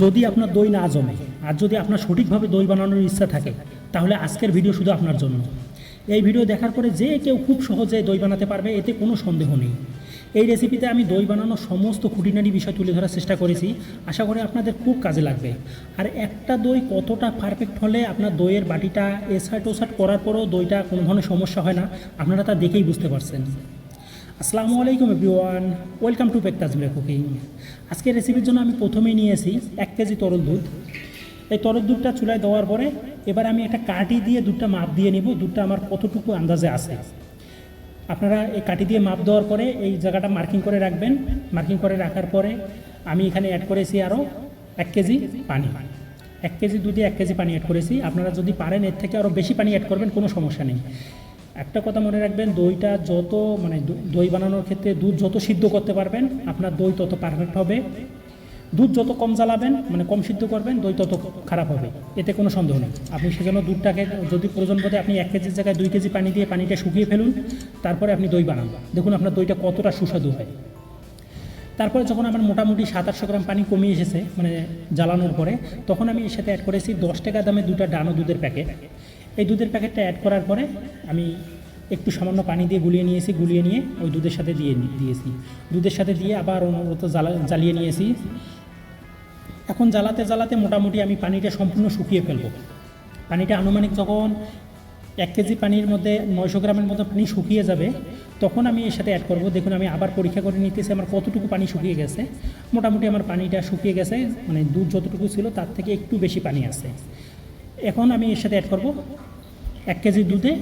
যদি আপনার দই না জমে আর যদি আপনার সঠিকভাবে দই বানানোর ইচ্ছা থাকে, তাহলে আজকের ভিডিও শুধু আপনার জন্য। এই ভিডিও দেখার পরে যে কেউ খুব সহজে দই বানাতে পারবে, এতে কোনো সন্দেহ নেই। এই রেসিপিতে আমি দই বানানোর সমস্ত খুঁটিনাটি বিষয় তুলে ধরার চেষ্টা করেছি। আশা করি আপনাদের খুব কাজে লাগবে। আর একটা দই কতটা পারফেক্ট হলে আপনার দইয়ের বাটিটা এসাট ওসাট করার পরেও দইটা কোনো ধরনের সমস্যা হয় না, আপনারা তা দেখেই বুঝতে পারছেন। আসসালামু আলাইকুম এভরিওয়ান, ওয়েলকাম টু পেকতাজমিরা কুকিং। আজকের রেসিপির জন্য আমি প্রথমেই নিয়েছি এক কেজি তরল দুধ। এই তরল দুধটা চুলায় দেওয়ার পরে এবার আমি একটা কাঠি দিয়ে দুধটা মাপ দিয়ে নিব, দুধটা আমার কতটুকু আন্দাজে আছে। আপনারা এই কাটি দিয়ে মাপ দেওয়ার পরে এই জায়গাটা মার্কিং করে রাখবেন। মার্কিং করে রাখার পরে আমি এখানে অ্যাড করেছি আরও এক কেজি পানি। এক কেজি দুধে এক কেজি পানি অ্যাড করেছি। আপনারা যদি পারেন, এর থেকে আরও বেশি পানি অ্যাড করবেন, কোনো সমস্যা নেই। একটা কথা মনে রাখবেন, দইটা যত মানে দই বানানোর ক্ষেত্রে দুধ যত সিদ্ধ করতে পারবেন, আপনার দই তত পারফেক্ট হবে। দুধ যত কম জ্বালাবেন মানে কম সিদ্ধ করবেন, দই তত খারাপ হবে। এতে কোনো সন্দেহ নেই। আপনি সেজন্য দুধটাকে, যদি প্রয়োজন বোধে আপনি এক কেজির জায়গায় দুই কেজি পানি দিয়ে পানিটা শুকিয়ে ফেলুন, তারপরে আপনি দই বানান। দেখুন আপনার দইটা কতটা সুস্বাদু হয়। তারপরে যখন আমার মোটামুটি সাত আটশো গ্রাম পানি কমিয়ে এসেছে মানে জ্বালানোর পরে, তখন আমি এর সাথে অ্যাড করেছি দশ টাকা দামে দুটা ডানো দুধের প্যাকেট এই দুধের প্যাকেটটা অ্যাড করার পরে আমি একটু সামান্য পানি দিয়ে গুলিয়ে নিয়েছি, গুলিয়ে নিয়ে ওই দুধের সাথে দিয়ে দিয়েছি। দুধের সাথে দিয়ে আবার অনবরত জ্বালা, জ্বালিয়ে নিয়েছি। এখন জ্বালাতে জ্বালাতে মোটামুটি আমি পানিটা সম্পূর্ণ শুকিয়ে ফেলব। পানিটা আনুমানিক যখন এক কেজি পানির মধ্যে নয়শো গ্রামের মতো পানি শুকিয়ে যাবে, তখন আমি এর সাথে অ্যাড করব। দেখুন, আমি আবার পরীক্ষা করে নিতেছি, আমার কতটুকু পানি শুকিয়ে গেছে। মোটামুটি আমার পানিটা শুকিয়ে গেছে মানে দুধ যতটুকু ছিল তার থেকে একটু বেশি পানি আছে। এখন আমি এর সাথে অ্যাড করব এক কেজি দুধে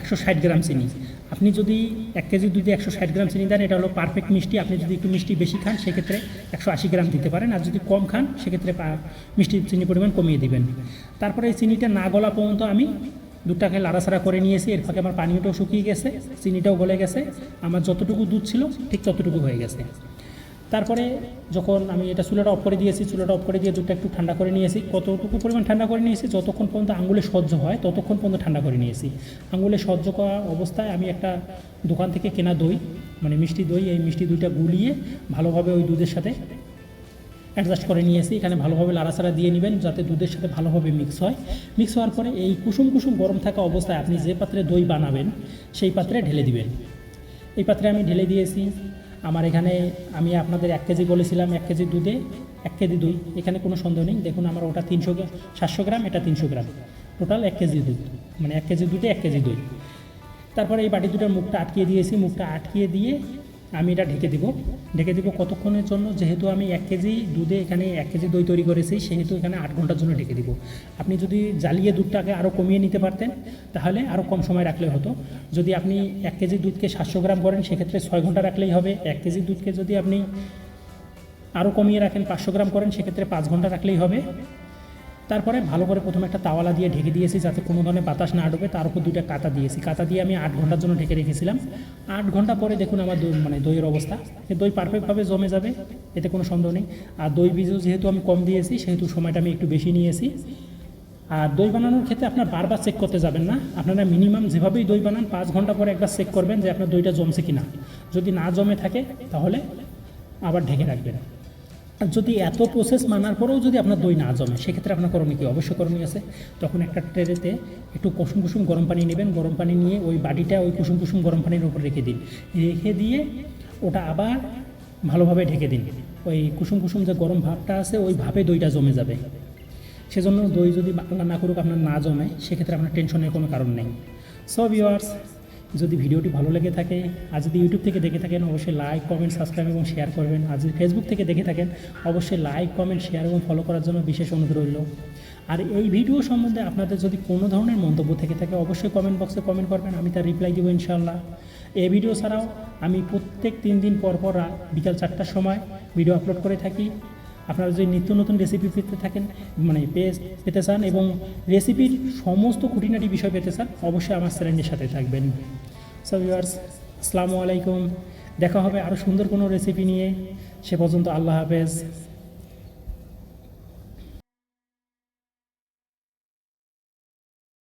একশো ষাট গ্রাম চিনি। আপনি যদি এক কেজি দুধে একশো ষাট গ্রাম চিনি দেন, এটা হলো পারফেক্ট মিষ্টি। আপনি যদি একটু মিষ্টি বেশি খান, সেক্ষেত্রে একশো আশি গ্রাম দিতে পারেন। আর যদি কম খান, সেক্ষেত্রে মিষ্টি চিনি পরিমাণ কমিয়ে দেবেন। তারপরে এই চিনিটা না গলা পর্যন্ত আমি দুধটাকে লাড়াছাড়া করে নিয়েছি। এর ফাঁকে আমার পানিটাও শুকিয়ে গেছে, চিনিটাও গলে গেছে। আমার যতটুকু দুধ ছিল, ঠিক ততটুকু হয়ে গেছে। তারপরে যখন আমি এটা চুলাটা অফ করে দিয়েছি, চুলাটা অফ করে দিয়ে দুধটা একটু ঠান্ডা করে নিয়েছি। কতটুকু পরিমাণ ঠান্ডা করে নিয়েছি? যতক্ষণ পর্যন্ত আঙুলে সহ্য হয়, ততক্ষণ পর্যন্ত ঠান্ডা করে নিয়েছি। আঙুলে সহ্য করা অবস্থায় আমি একটা দোকান থেকে কেনা দই মানে মিষ্টি দই, এই মিষ্টি দইটা গুলিয়ে ভালোভাবে ওই দুধের সাথে অ্যাডজাস্ট করে নিয়েছি। এখানে ভালোভাবে লাড়াচাড়া দিয়ে নেবেন যাতে দুধের সাথে ভালোভাবে মিক্স হয়। মিক্স হওয়ার পরে এই কুসুম কুসুম গরম থাকা অবস্থায় আপনি যে পাত্রে দই বানাবেন, সেই পাত্রে ঢেলে দিবেন। এই পাত্রে আমি ঢেলে দিয়েছি আমার এখানে আমি আপনাদের এক কেজি বলেছিলাম, এক কেজি দুধে এক কেজি দুই এখানে কোনো সন্দেহ নেই। দেখুন আমার ওটা তিনশো সাতশো গ্রাম, এটা তিনশো গ্রাম। টোটাল এক কেজি দুধ। মানে এক কেজি দুধে এক কেজি দুই। তারপরে এই বাটি দুটার মুখটা আটকিয়ে দিয়েছি। মুখটা আটকিয়ে দিয়ে আমি এটা ঢেকে দিব। ঢেকে দিব কতক্ষণের জন্য? যেহেতু আমি এক কেজি দুধে এখানে এক কেজি দই তৈরি করেছি, সেহেতু এখানে আট ঘণ্টার জন্য ঢেকে দিব। আপনি যদি জ্বালিয়ে দুধটাকে আরও কমিয়ে নিতে পারতেন, তাহলে আরও কম সময় রাখলে হতো। যদি আপনি এক কেজি দুধকে সাতশো গ্রাম করেন, সেক্ষেত্রে ছয় ঘণ্টা রাখলেই হবে। এক কেজি দুধকে যদি আপনি আরও কমিয়ে রাখেন পাঁচশো গ্রাম করেন, সেক্ষেত্রে পাঁচ ঘণ্টা রাখলেই হবে। তারপরে ভালো করে প্রথমে একটা তাওয়ালা দিয়ে ঢেকে দিয়েছি যাতে কোনো ধরনের বাতাস না ঢোকে। তার উপর দুইটা কাতা দিয়েছি। কাতা দিয়ে আমি আট ঘণ্টার জন্য ঢেকে রেখেছিলাম। আট ঘণ্টা পরে দেখুন আমার দই মানে দইয়ের অবস্থা। দই পারফেক্টভাবে জমে যাবে, এতে কোনো সন্দেহ নেই। আর দই বীজও যেহেতু আমি কম দিয়েছি, সেহেতু সময়টা আমি একটু বেশি নিয়েছি। আর দই বানানোর ক্ষেত্রে আপনার বারবার চেক করতে যাবেন না। আপনারা মিনিমাম যেভাবেই দই বানান, পাঁচ ঘণ্টা পরে একবার চেক করবেন যে আপনার দইটা জমছে কি না যদি না জমে থাকে, তাহলে আবার ঢেকে রাখবেন। যদি এত প্রসেস মানার পরেও যদি আপনার দই না জমে, সেক্ষেত্রে আপনার করণীয় কী? অবশ্যই করণীয় আছে। তখন একটা ট্রেতে একটু কুসুম কুসুম গরম পানি নেবেন। গরম পানি নিয়ে ওই বাটিটা ওই কুসুম কুসুম গরম পানির উপর রেখে দিন। রেখে দিয়ে ওটা আবার ভালোভাবে ঢেকে দিন। ওই কুসুম কুসুম যে গরম ভাবটা আছে, ওই ভাবে দইটা জমে যাবে। সেজন্য দই যদি আল্লাহ না করুক, আপনার না জমে, সেক্ষেত্রে আপনার টেনশনের কোনো কারণ নেই। সো ভিওয়ার্স যদি ভিডিওটি ভালো লেগে থাকে, আর যদি ইউটিউব থেকে দেখে থাকেন, অবশ্যই লাইক কমেন্ট সাবস্ক্রাইব এবং শেয়ার করবেন। আর যদি ফেসবুক থেকে দেখে থাকেন, অবশ্যই লাইক কমেন্ট শেয়ার এবং ফলো করার জন্য বিশেষ অনুরোধ রইল। আর এই ভিডিও সম্বন্ধে আপনাদের যদি কোনো ধরনের মন্তব্য থেকে থাকে, অবশ্যই কমেন্ট বক্সে কমেন্ট করবেন, আমি তার রিপ্লাই দেবো ইনশাআল্লাহ। এই ভিডিও ছাড়াও আমি প্রত্যেক তিন দিন পর পর বিকাল চারটার সময় ভিডিও আপলোড করে থাকি। আপনারা যদি নিত্য নতুন রেসিপি পেতে থাকেন মানে পেতে চান এবং রেসিপির সমস্ত খুঁটিনাটি বিষয় পেতে চান, অবশ্যই আমার চ্যানেলের সাথে থাকবেন। সো ভিউয়ার্স আসসালামু আলাইকুম দেখা হবে আরও সুন্দর কোনো রেসিপি নিয়ে। সে পর্যন্ত আল্লাহ হাফেজ।